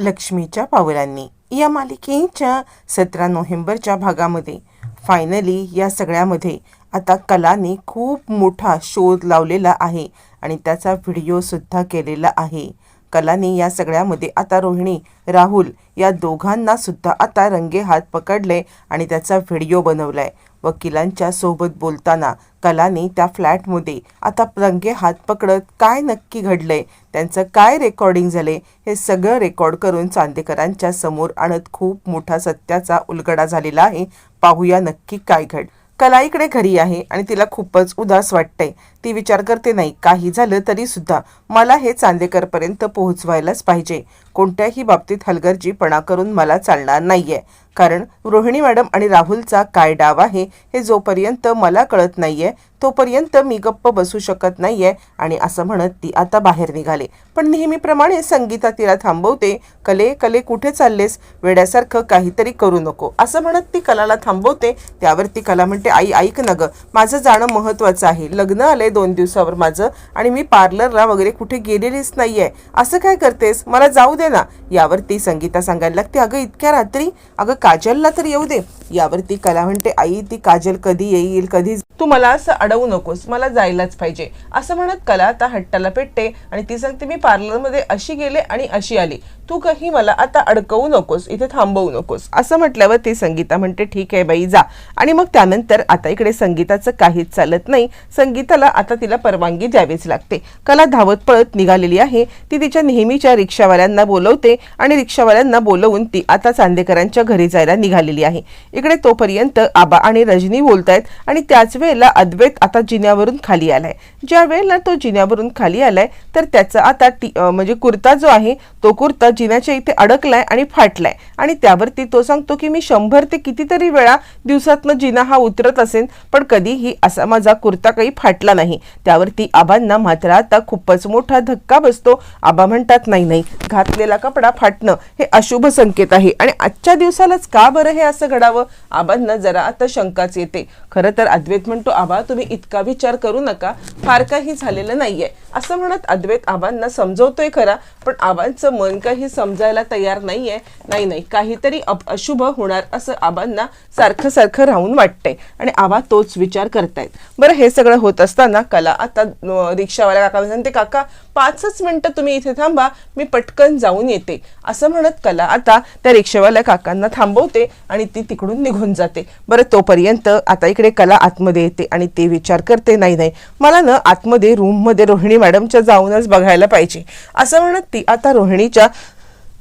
लक्ष्मीच्या पावलांनी. या मालिकेच्या सतरा नोव्हेंबरच्या भागामध्ये. फायनली या सगळ्यामध्ये आता कलाने खूप मोठा शोध लावलेला आहे आणि त्याचा व्हिडिओसुद्धा केलेला आहे. कलाने या सगळ्यामध्ये आता रोहिणी राहुल या दोघांनासुद्धा आता रंगे हात पकडले आणि त्याचा व्हिडिओ बनवला आहे वकिलांच्या सोबत बोलताना कलाने त्या फ्लॅटमध्ये आता रंगे हात पकडत काय नक्की घडलंय त्यांचं काय रेकॉर्डिंग झाले हे सगळं रेकॉर्ड करून चांदेकरांच्या समोर आणत खूप मोठा सत्याचा उलगडा झालेला आहे. पाहूया नक्की काय घड कला इकडे घरी आहे आणि तिला खूपच उदास वाटतंय. ती विचार करते नाही काही झालं तरी सुद्धा मला हे चांदेकरपर्यंत पोहोचवायलाच पाहिजे. कोणत्याही बाबतीत हलगर्जीपणा करून मला चालणार नाहीये. कारण रोहिणी मॅडम आणि राहुलचा काय डाव आहे हे जोपर्यंत मला कळत नाहीये तोपर्यंत मी गप्प बसू शकत नाहीये आणि असं म्हणत ती आता बाहेर निघाले. पण नेहमीप्रमाणे संगीता तिला थांबवते कले कले कुठे चाललेस? वेड्यासारखं काहीतरी करू नको. असं म्हणत ती कलाला थांबवते त्यावर ती कला म्हणते आई ऐक ना ग माझं जाणं महत्वाचं आहे. लग्न आलंय दोन दिवसावर माझं आणि मी पार्लरला वगैरे कुठे गेलेलीच नाहीये. असं काय करतेस? मला जाऊ दे ना. यावर ती संगीता सांगायला लागते अगं इतक्या रात्री? अगं काजलला तर येऊ दे. यावर ती कला म्हणते आई ती काजल कधी येईल? कधी तू मला असं अडवू नकोस मला जायलाच पाहिजे. असं म्हणत कला आता हट्टाला पेटते आणि ती सांगते मी पार्लरमध्ये अशी गेले आणि अशी आली. तू काही मला आता अडकवू नकोस इथे थांबवू नकोस. असं म्हटल्यावर ती संगीता म्हणते ठीक आहे बाई जा. आणि मग त्यानंतर आता इकडे संगीताचं काहीच चालत नाही. संगीताला आता तिला परवानगी द्यावीच लागते. कला धावत पळत निघालेली आहे. ती तिच्या नेहमीच्या रिक्षावाल्यांना बोलवते आणि रिक्षावाल्यांना बोलवून ती आता चांदेकरांच्या घरी जायला निघालेली आहे. इकडे तोपर्यंत आबा आणि रजनी बोलतायत आणि त्याच वेळेला अद्वैत आता जिन्यावरून खाली आलाय. ज्या वेळेला तो जिन्यावरून खाली आलाय तर त्याचा आता टी म्हणजे कुर्ता जो आहे तो कुर्ता जिन्याच्या इथे अडकलाय आणि फाटलाय. आणि त्यावरती तो सांगतो की मी शंभर ते कितीतरी वेळा दिवसातनं जिना हा उतरत असेल पण कधीही असा माझा कुर्ता काही फाटला नाही. त्यावरती आबांना मात्र आता खूपच मोठा धक्का बसतो. आबा म्हणतात नाही नाही घातलेला कपडा फाटणं हे अशुभ संकेत आहे. आणि आजच्या दिवसालाच का बरं हे असं घडावं? आबांना जरा आता शंकाच येते. खरं तर अद्वैत म्हणतो आबा तुम्ही इतका विचार करू नका. फार काही झालेलं नाहीये. असं म्हणत अद्वैत आबांना समजवतोय खरा पण आबांचं मन काही समजायला तयार नाहीये. नाही नाही काहीतरी अशुभ होणार असं आबांना सारखं सारखं राहून वाटतंय. आणि आबा तोच विचार करतायत. बरं हे सगळं होत असताना कला आता रिक्षावाला रिक्षावाल्या काका म्हणते काका पाचच मिनटं तुम्ही इथे थांबा मी पटकन जाऊन येते. असं म्हणत कला आता त्या रिक्षावाल्या काकांना थांबवते आणि ती तिकडून निघून जाते. बरं तोपर्यंत आता इकडे कला आतमध्ये येते आणि ते विचार करते नाही नाही मला ना आतमध्ये रूममध्ये रोहिणी मॅडमच्या जाऊनच बघायला पाहिजे. असं म्हणत ती आता रोहिणीच्या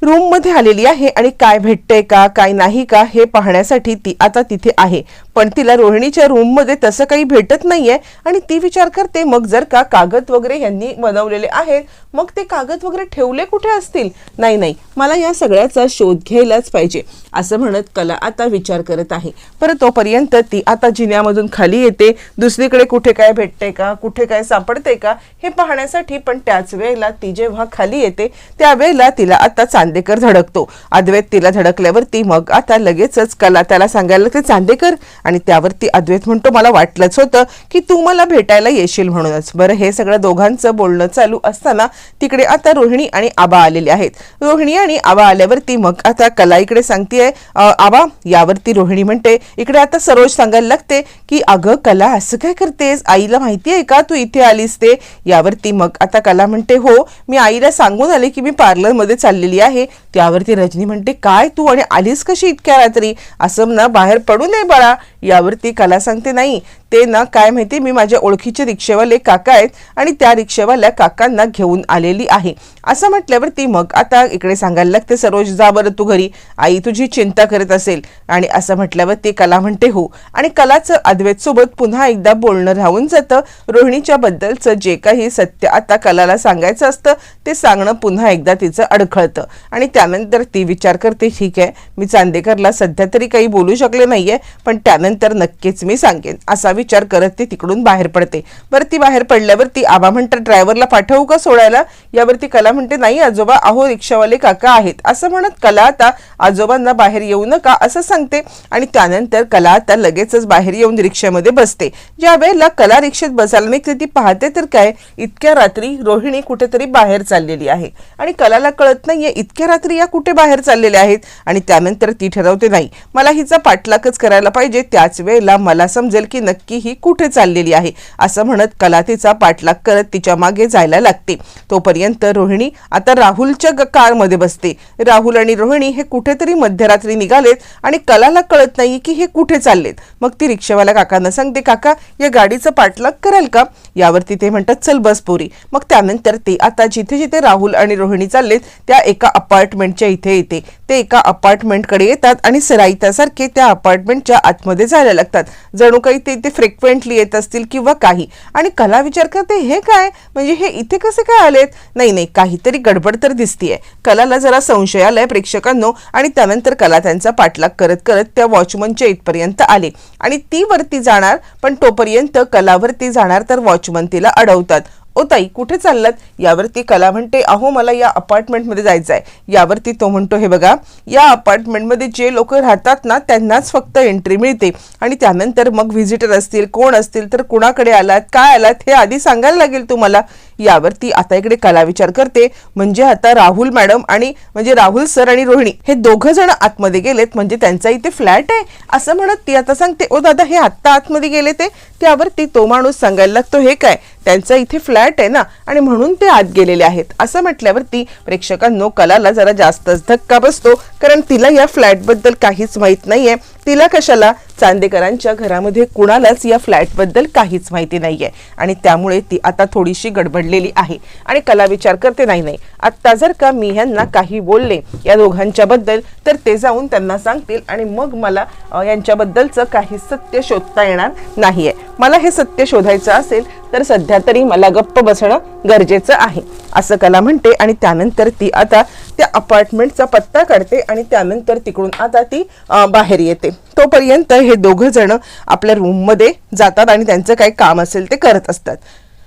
रूममध्ये आलेली आहे आणि काय भेटतंय का काय नाही का हे पाहण्यासाठी ती आता तिथे आहे. पण तिला रोहिणीच्या रूममध्ये तसं काही भेटत नाहीये आणि ती विचार करते मग जर का कागद वगैरे यांनी बनवलेले आहेत मग ते कागद वगैरे ठेवले कुठे असतील? नाही नाही मला या सगळ्याचा शोध घ्यायलाच पाहिजे असं म्हणत कला आता विचार करत आहे. परत तोपर्यंत ती आता जिन्यामधून खाली येते दुसरीकडे कुठे काय भेटते का कुठे काय सापडते का हे पाहण्यासाठी पण त्याच वेळेला ती जेव्हा खाली येते त्यावेळेला तिला आता चांदेकर धडकतो अद्वैत तिला धडकल्यावरती मग आता लगेचच कला त्याला सांगायला लागते चांदेकर. आणि त्यावरती अद्वैत म्हणतो मला वाटलंच होतं की तू मला भेटायला येशील म्हणूनच. बरं हे सगळं दोघांचं बोलणं चालू असताना तिकडे आता रोहिणी आणि आबा आलेले आहेत. रोहिणी आणि आबा आल्यावरती मग आता कला इकडे सांगतेय. आबा यावरती रोहिणी म्हणते इकडे आता सरोज सांगायला लागते की अगं कला असं काय करतेस? आईला माहिती आहे का? तू इथे आलीस ते? यावरती मग आता कला म्हणते हो मी आईला सांगून आले की मी पार्लरमध्ये चाललेली आहे. त्यावरती रजनी म्हणते काय तू आणि आलीस कशी इतक्या रात्री? असं ना बाहेर पडू नये बाळा. यावरती कला सांगते नाही ते ना काय माहिती मी माझ्या ओळखीचे रिक्षेवाले काका आहेत आणि त्या रिक्षेवाल्या काकांना घेऊन आलेली आहे. असं म्हटल्यावरती मग आता इकडे सांगायला लागते सरोज जा बरं तू घरी. आई तुझी चिंता करत असेल. आणि असं म्हटल्यावर ती कला म्हणते हो. आणि कलाचं अद्वैतसोबत पुन्हा एकदा बोलणं राहून जातं. रोहिणीच्या बद्दलचं जे काही सत्य आता कलाला सांगायचं असतं ते सांगणं पुन्हा एकदा तिचं अडखळतं. आणि त्यानंतर ती विचार करते ठीक आहे मी चांदेकरला सध्या तरी काही बोलू शकले नाहीये पण त्यानंतर नक्कीच मी सांगेन. असा विचार करत ती तिकडून बाहेर पडते. बरं ती बाहेर पडल्यावर ती आबा म्हणतात ड्रायव्हरला पाठवू का सोडायला? यावरती कला म्हणते नाही आजोबा अहो रिक्षावाले काका आहेत. असं म्हणत कला आता आजोबांना बाहेर येऊ नका असं सांगते आणि त्यानंतर कला आता लगेचच बाहेर येऊन रिक्षामध्ये बसते. ज्या वेळेला कला रिक्षेत बसायला निघते ती पाहते तर काय इतक्या रात्री रोहिणी कुठेतरी बाहेर चाललेली आहे. आणि कलाला कळत नाहीये इतक्या रात्री या कुठे बाहेर चाललेल्या आहेत? आणि त्यानंतर ती ठरवते नाही मला हिचा पाठलागच करायला पाहिजे त्याच वेळेला मला समजेल की नक्की ही कुठे चाललेली आहे असं म्हणत कला तिचा पाठलाग करत तिच्यामागे जायला लागते. तोपर्यंत रोहिणी आता राहुलच्या ग- कारमध्ये बसते. राहुल आणि रोहिणी हे कुठेतरी मध्यरात्री निघालेत आणि कलाला कळत नाही की हे कुठे चाललेत. मग ती रिक्षावाला काकांना सांगते काका या गाडीचं पाठलाग कराल का? यावरती ते म्हणतात चल बस पोरी. मग त्यानंतर ते आता जिथे जिथे राहुल आणि रोहिणी चाललेत त्या एका अपार्टमेंटच्या इथे येते. ते एका अपार्टमेंटकडे येतात आणि सराईतासारखे त्या अपार्टमेंटच्या आतमध्ये जायला लागतात. जणू काही ते इथे फ्रिक्वेंटली येत असतील किंवा काही. आणि कला विचार करते हे काय? म्हणजे हे इथे कसे काय आलेत? नाही नाही काहीतरी गडबड तर दिसतीये. कलाला जरा संशय आलाय प्रेक्षकांनो आणि त्यानंतर कला त्यांचा पाठलाग करत करत त्या वॉचमनच्या इथपर्यंत आले. आणि ती वरती जाणार पण तोपर्यंत कलावरती जाणार तर वॉचमन तिला अडवतात. ओ ताई कुठे चाललात? यावरती कला म्हणते अहो मला या अपार्टमेंटमध्ये जायचं आहे यावरती तो म्हणतो हे बघा या अपार्टमेंटमध्ये जे लोक राहतात ना त्यांनाच फक्त एंट्री मिळते. आणि त्यानंतर मग व्हिजिटर असतील कोण असतील तर कुणाकडे आलात काय आलात हे आधी सांगायला लागेल तुम्हाला. यावरती आता इकडे कला विचार करते. म्हणजे आता राहुल मॅडम आणि म्हणजे राहुल सर आणि रोहिणी हे दोघं जण आतमध्ये गेलेत. म्हणजे त्यांचा इथे फ्लॅट आहे असं म्हणत ती आता सांगते ओ दादा हे आत्ता आतमध्ये गेले ते? त्यावरती तो माणूस सांगायला लागतो हे काय? त्यांचा इथे फ्लॅट आहे ना? आणि म्हणून ते आत गेलेले आहेत. असं म्हटल्यावरती प्रेक्षकांनो कलाला जरा जास्तच धक्का बसतो. कारण तिला या फ्लॅटबद्दल काहीच माहीत नाहीये. तिला कशाला? चांदेकरांच्या घरामध्ये कुणालाच या फ्लॅटबद्दल काहीच माहिती नाहीये. आणि त्यामुळे ती आता थोडीशी गडबडलेली आहे. आणि कला विचार करते नाही नाही आत्ता जर का मी ह्यांना काही बोलले या दोघांच्याबद्दल तर ते जाऊन त्यांना सांगतील आणि मग मला यांच्याबद्दलचं काही सत्य शोधता येणार नाहीये. मला हे सत्य शोधायचं असेल तर सध्या तरी मला गप्प बसणं गरजेचं आहे. असं कला म्हणते आणि त्यानंतर ती आता त्या अपार्टमेंटचा पत्ता काढते आणि त्यानंतर तिकडून आता ती बाहेर येते. तोपर्यंत हे दोघं जण आपल्या रूममध्ये जातात आणि त्यांचं काही काम असेल ते करत असतात.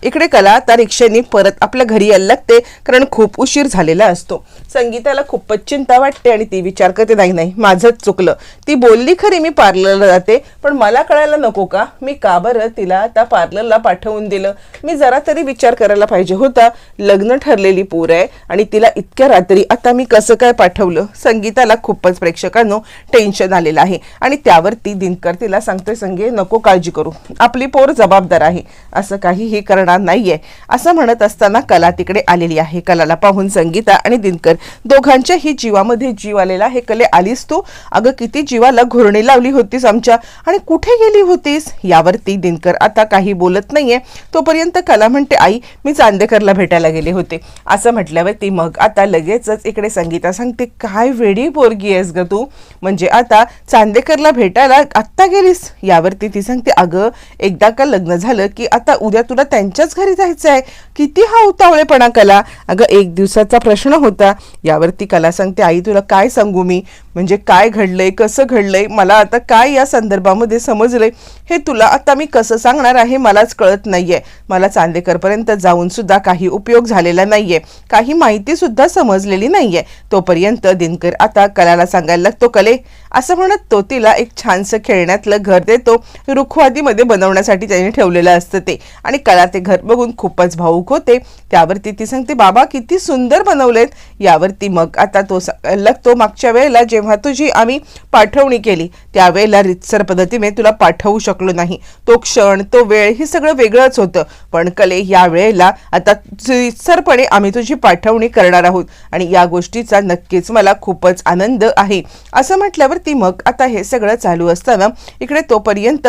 इकडे कला आता रिक्षेने परत आपल्या घरी यायला लागते कारण खूप उशीर झालेला असतो. संगीताला खूपच चिंता वाटते आणि ती विचार करते नाही नाही माझंच चुकलं. ती बोलली खरी मी पार्लरला जाते पण मला कळायला नको का? मी का बरं तिला आता पार्लरला पाठवून दिलं? मी जरा तरी विचार करायला पाहिजे होता. लग्न ठरलेली पोर आहे आणि तिला इतक्या रात्री आता मी कसं काय पाठवलं? संगीताला खूपच प्रेक्षकांनो टेन्शन आलेलं आहे आणि त्यावरती दिनकर तिला सांगते संगे नको काळजी करू. आपली पोर जबाबदार आहे. असं काहीही करणार नाहीये असं म्हणत असताना कला तिकडे आलेली आहे. कलाला पाहून संगीता आणि दिनकर दोघांच्याही जीवामध्ये जीव आलेला हे कले आलीस तू? अगं किती जीवाला घोरणी लावली होतीस आमच्या. आणि कुठे गेली होतीस? यावरती दिनकर आता काही बोलत नाहीये. तोपर्यंत कला म्हणते आई मी चांदेकरला भेटायला गेले होते. असं म्हटल्यावरती मग आता लगेचच इकडे संगीता सांगते काय वेडी पोरगी आहेस ग तू? म्हणजे आता चांदेकरला भेटायला आत्ता गेलीस? यावरती ती सांगते अगं एकदा का लग्न झालं की आता उद्या तुला त्यांच्या त्यांच्याच घरी जायचं आहे. किती हा उतावळेपणा कला. अगं एक दिवसाचा प्रश्न होता. यावरती कला सांगते. आई तुला काय सांगू मी? म्हणजे काय घडलंय? कसं घडलंय? मला आता काय या संदर्भामध्ये समजलंय? हे तुला आता मी कसं सांगणार आहे मलाच कळत नाहीये. मला चांदेकरपर्यंत जाऊन सुद्धा काही उपयोग झालेला नाहीये. काही माहिती सुद्धा समजलेली नाहीये. तोपर्यंत दिनकर आता कलाला सांगायला लागतो कले असं म्हणत तो तिला एक छानसं खेळण्यातलं घर देतो. रुखवादीमध्ये बनवण्यासाठी त्याने ठेवलेलं असतं ते. आणि कला ते घर घर बघून खूपच भाऊक होते. त्यावरती ती सांगते बाबा किती सुंदर बनवलेत. यावरती मग आता तो सांगायला लागतो मागच्या वेळेला जेव्हा तुझी आम्ही पाठवणी केली त्यावेळेला रितसर पद्धतीने तुला पाठवू शकलो नाही. तो क्षण तो वेळ हे सगळं वेगळंच होतं. पण कले या वेळेला आता रितसरपणे आम्ही तुझी पाठवणी करणार आहोत आणि या गोष्टीचा नक्कीच मला खूपच आनंद आहे. असं म्हटल्यावरती मग आता हे सगळं चालू असताना इकडे तोपर्यंत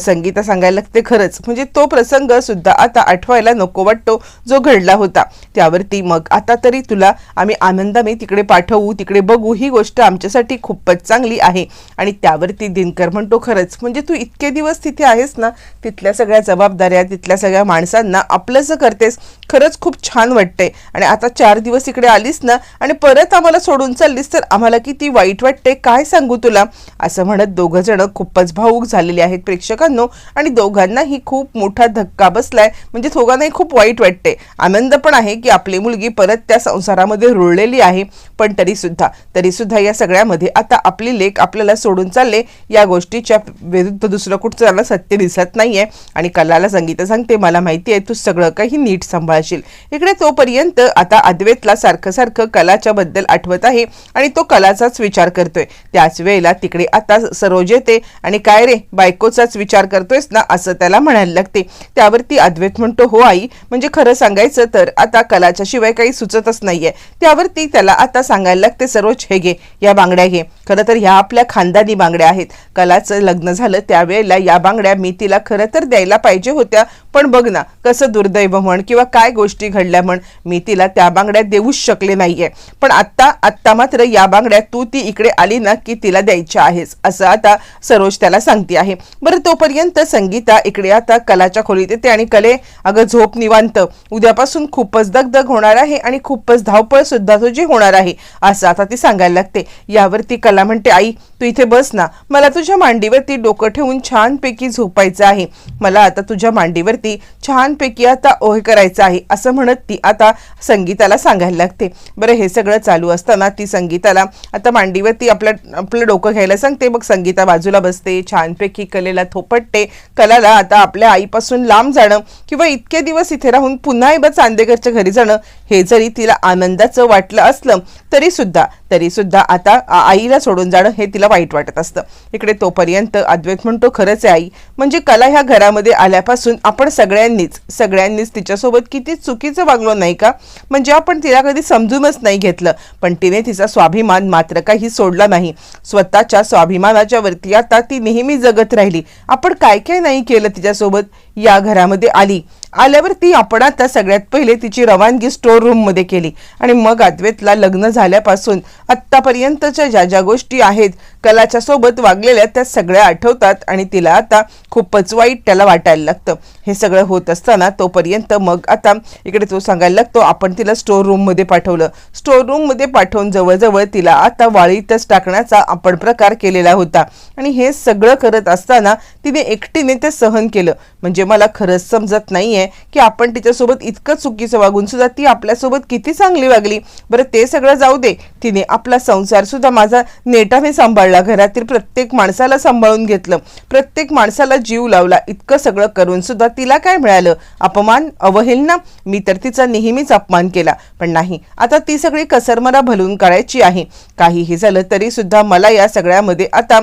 संगीता सांगायला लागते खरंच. म्हणजे तो प्रसंग सुद्धा आता आठवायला नको वाटतो जो घडला होता. त्यावरती मग आता तरी तुला आम्ही आनंदाने तिकडे पाठवू तिकडे बघू ही गोष्ट आमच्यासाठी खूपच चांगली आहे. आणि त्यावरती दिनकर म्हणतो खरंच म्हणजे तू इतके दिवस तिथे आहेस ना तिथल्या सगळ्या जबाबदाऱ्या तिथल्या सगळ्या माणसांना आपलंसं करतेस खरंच खूप छान वाटतंय. आणि आता चार दिवस इकडे आलीस ना आणि परत आम्हाला सोडून चाललीस तर आम्हाला किती वाईट वाटते काय सांगू तुला? असं म्हणत दोघं जण खूपच भाऊक झालेले आहेत प्रेक्षकांनो आणि दोघांनाही खूप मोठा धक्का बसलाय. म्हणजे दोघांनाही खूप वाईट वाटते आनंद पण आहे की आपली मुलगी परत त्या संसारामध्ये रुळलेली आहे पण तरी सुद्धा तरी सुद्धा या सगळ्यामध्ये आता आपली लेख आपल्याला सोडून चालले या गोष्टीच्या विरुद्ध दुसरं कुठचं त्याला सत्य दिसत नाहीये. आणि कलाला संगीत सांगते मला माहिती आहे तू सगळं काही नीट सांभाळशील. इकडे तोपर्यंत आता अद्वैतला सारखं सारखं कलाच्या बद्दल आठवत आहे आणि तो कलाचाच विचार करतोय. त्याच वेळेला तिकडे आता सरोज येते आणि काय रे बायकोचाच विचार करतोयस ना असं त्याला म्हणायला लागते. त्यावरती अद्वैत म्हणतो हो आई म्हणजे खरं सांगायचं तर आता कलाच्या शिवाय काही सुचतच नाहीये. त्यावरती त्याला आता सांगायला लागते सरोज हे घे या बांगड्या घे. खरं तर ह्या आपल्या खानदानी बांगड्या आहेत. कलाचं लग्न झालं त्यावेळेला या बांगड्या मी तिला खरं तर द्यायला पाहिजे होत्या पण बघ ना कसं दुर्दैव म्हण किंवा काय काय गोष्टी घडल्या म्हण मी तिला त्या बांगड्या देऊच शकले नाहीये. पण आत्ता आत्ता मात्र या बांगड्या तू ती इकडे आली ना की तिला द्यायच्या आहेस असं आता सरोज त्याला सांगते आहे. बरं तोपर्यंत संगीता इकडे आता कलाच्या खोलीत येते आणि कले अगं झोप निवांत. उद्यापासून खूपच दगदग होणार आहे आणि खूपच धावपळ सुद्धा तुझी होणार आहे असं आता ती सांगायला लागते. यावरती कला म्हणते आई तू इथे बस ना. मला तुझ्या मांडीवरती डोकं ठेवून छानपैकी झोपायचं आहे. मला आता तुझ्या मांडीवरती छानपैकी आता ओहे करायचं आहे असं म्हणत ती आता संगीताला सांगायला लागते. बरं हे सगळं चालू असताना ती संगीताला आता मांडीवरती आपलं आपलं डोकं घ्यायला सांगते. मग संगीता बाजूला बसते छानपैकी कलेला थोपटते. कलाला आता आपल्या आईपासून लांब जाणं किंवा इतके दिवस इथे राहून पुन्हा एकदा चांदेकरच्या घरी जाणं हे जरी तिला आनंदाचं वाटलं असलं तरी सुद्धा तरी सुद्धा आता आईला सोडून जाणं हे तिला वाईट वाटत असतं. इकडे तोपर्यंत अद्वैत म्हणतो खरंच आई. म्हणजे कला ह्या घरामध्ये आल्यापासून आपण सगळ्यांनीच सगळ्यांनीच तिच्यासोबत किती चुकीचं वागलो नाही का? म्हणजे आपण तिला कधी समजूनच नाही घेतलं. पण तिने तिचा स्वाभिमान मात्र काही सोडला नाही. स्वतःच्या स्वाभिमानाच्या वरती आता ती नेहमी जगत राहिली. आपण काय काय नाही केलं तिच्यासोबत? या घरामध्ये आली. आल्यावर ती आपण आता सगळ्यात पहिले तिची रवानगी स्टोर रूममध्ये केली. आणि मग अद्वैतला लग्न झाल्यापासून आत्तापर्यंतच्या ज्या ज्या गोष्टी आहेत कलाच्या सोबत वागलेल्या त्या सगळ्या आठवतात आणि तिला आता खूपच वाईट त्याला वाटायला लागतं. हे सगळं होत असताना तोपर्यंत मग आता इकडे तो सांगायला लागतो आपण तिला स्टोर रूममध्ये पाठवलं. स्टोर रूममध्ये पाठवून जवळजवळ तिला आता वाळीतच टाकण्याचा आपण प्रकार केलेला होता. आणि हे सगळं करत असताना तिने एकटीने ते सहन केलं. म्हणजे मला खरंच समजत नाहीये की आपण तिच्यासोबत इतकं चुकीचं वागून सुद्धा ती आपल्यासोबत किती चांगली वागली. बरं ते सगळं जाऊ दे. तिने आपला संसार सुद्धा माझा नेटाने सांभाळला. घरातील प्रत्येक माणसाला सांभाळून घेतलं. प्रत्येक माणसाला जीव लावला. इतकं सगळं करून सुद्धा तिला काय मिळालं? अपमान? अवहेलना? मी तर तिचा नेहमीच अपमान केला. पण नाही आता ती सगळी कसर मला भलून काढायची आहे. काहीही झालं तरी सुद्धा मला या सगळ्यामध्ये आता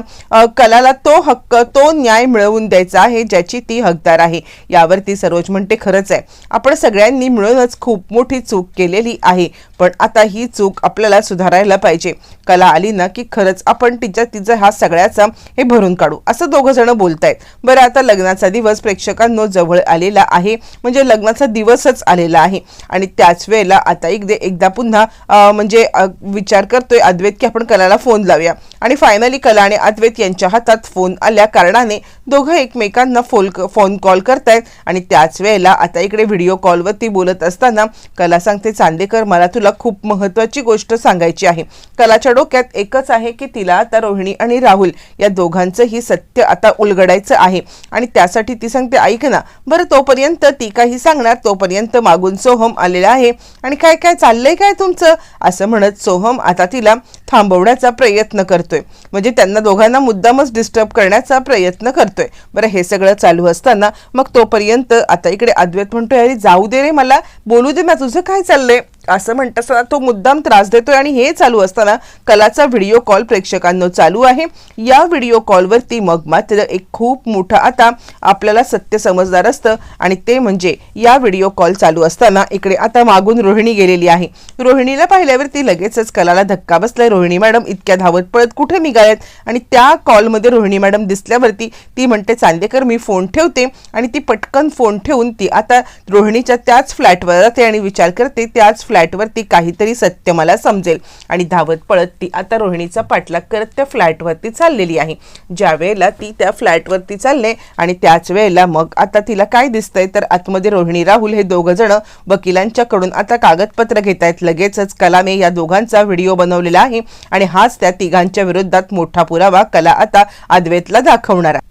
कलाला तो हक्क तो न्याय मिळवून द्यायचा आहे ज्याची ती हकदार आहे. यावरती सरोज म्हणते ते खरंच आहे. आपण सगळ्यांनी मिळूनच खूप मोठी चूक केलेली आहे. पण आता ही चूक आपल्याला सुधारायला पाहिजे. कला आली ना की खरंच आपण तिच्या तिचा हा सगळ्याचा हे भरून काढू. असं दोघं जण बोलतायत. बरं आता लग्नाचा दिवस प्रेक्षकांनो जवळ आलेला आहे. म्हणजे लग्नाचा दिवसच आलेला आहे. आणि त्याच वेळेला आता एकदा एकदा पुन्हा म्हणजे विचार करतोय अद्वैत की आपण कलाला फोन लावूया. आणि फायनली कला आणि अद्वैत यांच्या हातात फोन आल्या कारणाने दोघं एकमेकांना फोन फोन कॉल करतायत. आणि त्याच वेळेला आता इकडे व्हिडिओ कॉलवरती बोलत असताना कला सांगते चांदेकर मला तुला खूप महत्वाची गोष्ट सांगायची आहे. कलाच्या डोक्यात एकच आहे की तिला आता रोहिणी आणि राहुल या दोघांचंही सत्य आता उलगडायचं आहे. आणि त्यासाठी ती सांगते ऐक ना बरं तोपर्यंत ती काही सांगणार तोपर्यंत मागून सोहम आलेला आहे. आणि काय काय चाललंय काय तुमचं? असं म्हणत सोहम आता तिला थांबवण्याचा प्रयत्न करतोय. म्हणजे त्यांना दोघांना मुद्दामच डिस्टर्ब करण्याचा प्रयत्न करतोय. बरं हे सगळं चालू असताना मग तोपर्यंत आता इकडे अद्वैत म्हणतोय अरे जाऊ दे रे मला बोलू दे ना तुझं काय चाललंय? असं म्हणत असताना तो मुद्दाम त्रास देतोय आणि हे चालू असताना कलाचा व्हिडिओ कॉल प्रेक्षकांना चालू आहे. या व्हिडिओ कॉलवरती मग मात्र एक खूप मोठं आता आपल्याला सत्य समजदार असतं आणि ते म्हणजे या व्हिडिओ कॉल चालू असताना इकडे आता मागून रोहिणी गेलेली आहे. रोहिणीला पाहिल्यावरती लगेचच कलाला धक्का बसलाय. रोहिणी मॅडम इतक्या धावत पळत कुठे निघाल्यात? आणि त्या कॉलमध्ये रोहिणी मॅडम दिसल्यावरती ती म्हणते चांदेकर मी फोन ठेवते. आणि ती पटकन फोन ठेवून ती आता रोहिणीच्या त्याच फ्लॅटवर जाते आणि विचार करते त्याच फ्लॅट फ्लॅटवरती काहीतरी सत्य मला समजेल. आणि धावत पळत ती आता रोहिणीचा पाठलाग करत त्या फ्लॅटवरती चाललेली आहे. ज्या वेळेला ती त्या फ्लॅटवरती चालले आणि त्याच वेळेला मग आता तिला काय दिसतंय? तर आतमध्ये रोहिणी राहुल हे दोघं जण वकिलांच्याकडून आता कागदपत्र घेत आहेत लगेचच कलाने या दोघांचा व्हिडिओ बनवलेला आहे आणि हाच त्या तिघांच्या विरोधात मोठा पुरावा कला आता अद्वैतला दाखवणार आहे.